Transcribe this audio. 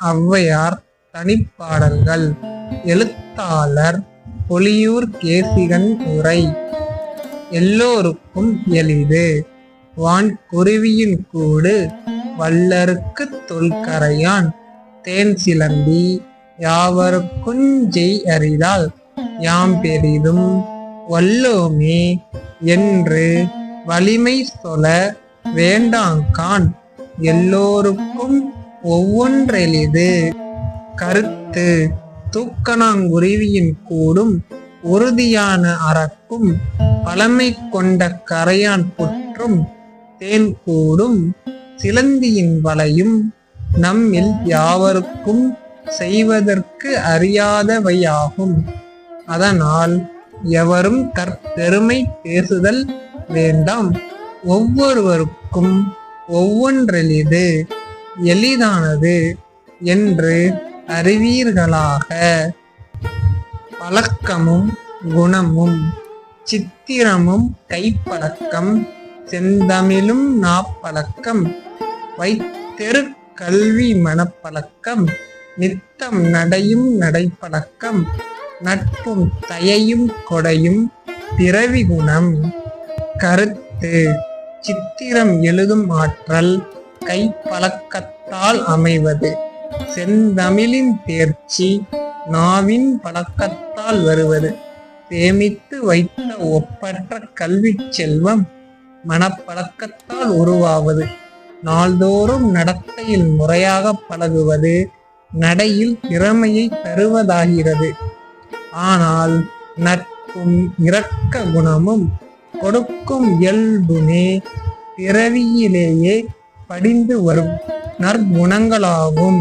ஔவையார் தனிப்பாடல்கள் எழுத்தாளர் பொலியூர் கேசிகன் உரை எல்லோருக்கும் எளிது. வான் குருவியின் கூடு வல்லருக்கு தொல்கரையான். தேன் சிலம்பி யாவருக்கும் ஜெய் அறிதால் யாம் பெரிதும் வல்லோமே என்று வலிமை சொல வேண்டாங்கான். எல்லோருக்கும் ஒவ்வொன்றெளிது. கருத்து தூக்கணாங்குருவியின் கூடும் உறுதியான அரக்கும் பழமை கொண்ட கரையான் புற்றும் தேன் கூடும் சிலந்தியின் வலையும் நம்மில் யாவருக்கும் செய்வதற்கு அறியாதவையாகும். அதனால் எவரும் தற்பெருமை பேசுதல் வேண்டாம். ஒவ்வொருவருக்கும் ஒவ்வொன்றெளிது. எளிதானது என்று அறிவீர்களாக. பழக்கமும் குணமும் சித்திரமும் கைப்பழக்கம் செந்தமிழும் நாப்பழக்கம் வைத்தெரு கல்வி மனப்பழக்கம் நித்தம் நடையும் நடைப்பழக்கம் நட்பும் தயையும் கொடையும் பிறவி குணம் கருத்து சித்திரம் எழுதும் ஆற்றல் கைப்பழக்கத்தால் அமைவது. செந்தமிழின் தேர்ச்சி நாவின் பழக்கத்தால் வருவது. சேமித்து வைத்த ஒப்பற்ற கல்வி செல்வம் மனப்பழக்கத்தால் உருவாவது. நாள்தோறும் நடத்தையில் முறையாக பழகுவது நடையில் திறமையை தருவதாகிறது. ஆனால் நட்பும் இரக்க குணமும் கொடுக்கும் இயல்புமே பிறவியிலேயே படிந்து வரும் நற்குணங்களாகும்.